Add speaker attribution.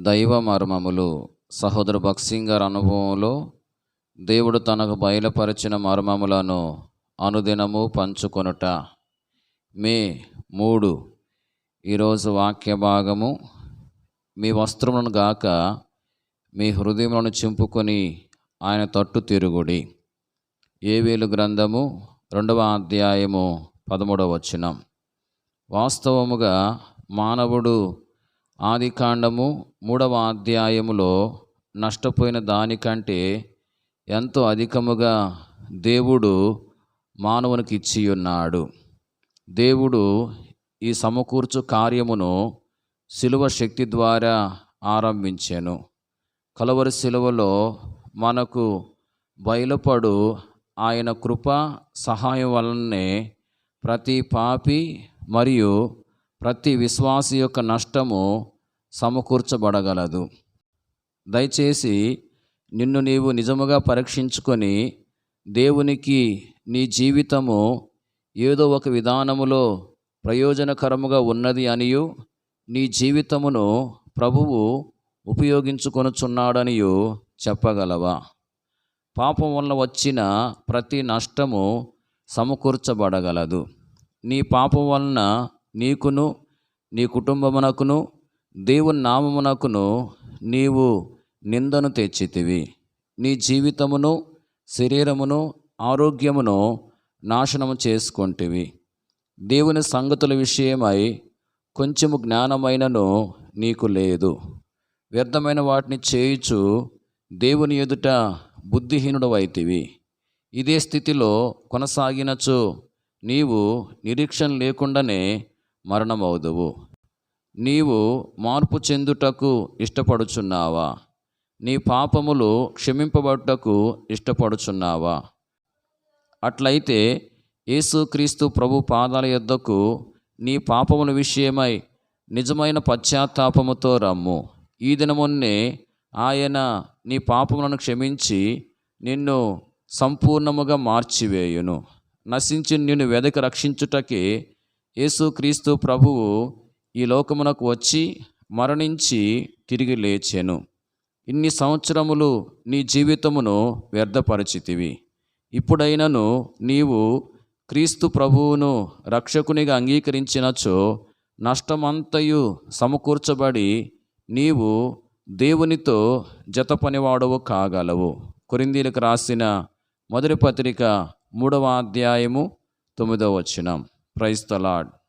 Speaker 1: దైవ మర్మములు. సహోదరు భక్సింగ్ గారి అనుభవంలో దేవుడు తనకు బయలుపరిచిన మర్మములను అనుదినము పంచుకొనుట. మే మూడు ఈరోజు వాక్య భాగము. మీ వస్త్రములను గాక మీ హృదయములను చింపుకొని ఆయన తట్టు తిరుగుడి. ఏవేలు గ్రంథము రెండవ అధ్యాయము పదమూడవ వచనం. వాస్తవముగా మానవుడు ఆదికాండము మూడవ అధ్యాయములో నష్టపోయిన దానికంటే ఎంతో అధికముగా దేవుడు మానవునికి ఇచ్చి ఉన్నాడు దేవుడు ఈ సమకూర్చు కార్యమును శిలువ శక్తి ద్వారా ఆరంభించాను. కలవరి శిలువలో మనకు బయలుపడు ఆయన కృప సహాయం వలనే ప్రతి పాపి మరియు ప్రతి విశ్వాసి యొక్క నష్టము సమకూర్చబడగలదు. దయచేసి నిన్ను నీవు నిజముగా పరీక్షించుకొని దేవునికి నీ జీవితము ఏదో ఒక విధానములో ప్రయోజనకరముగా ఉన్నది అనియు నీ జీవితమును ప్రభువు ఉపయోగించుకొనుచున్నాడనియు చెప్పగలవా? పాపం వల్ల వచ్చిన ప్రతి నష్టము సమకూర్చబడగలదు. నీ పాపం వలన నీకును నీ కుటుంబమునకును దేవుని నామమునకును నీవు నిందను తెచ్చితివి నీ జీవితమును శరీరమును ఆరోగ్యమును నాశనము చేసుకొంటివి. దేవుని సంగతుల విషయమై కొంచెము జ్ఞానమైనను నీకు లేదు. వ్యర్థమైన వాటిని చేయుచు దేవుని ఎదుట బుద్ధిహీనుడవైతివి. ఇదే స్థితిలో కొనసాగినచో నీవు నిరీక్షణ లేకుండానే మరణమవుదువు. నీవు మార్పు చెందుటకు ఇష్టపడుచున్నావా? నీ పాపములు క్షమింపబడుటకు ఇష్టపడుచున్నావా? అట్లయితే యేసుక్రీస్తు ప్రభు పాదాల యొద్దకు నీ పాపముల విషయమై నిజమైన పశ్చాత్తాపముతో రమ్ము. ఈ దినమున్నే ఆయన నీ పాపములను క్షమించి నిన్ను సంపూర్ణముగా మార్చివేయును. నశించి నిన్ను వెదక రక్షించుటకే యేసుక్రీస్తు ప్రభువు ఈ లోకమునకు వచ్చి మరణించి తిరిగి లేచెను. ఇన్ని సంవత్సరములు నీ జీవితమును వ్యర్థపరిచితివి. ఇప్పుడైనను నీవు క్రీస్తు ప్రభువును రక్షకునిగా అంగీకరించినచో నష్టమంతయు సమకూర్చబడి నీవు దేవునితో జత పనివాడవు కాగలవు. కొరిందీలకు రాసిన మొదటి పత్రిక మూడవ అధ్యాయము తొమ్మిదవ వచనం. Praise the Lord.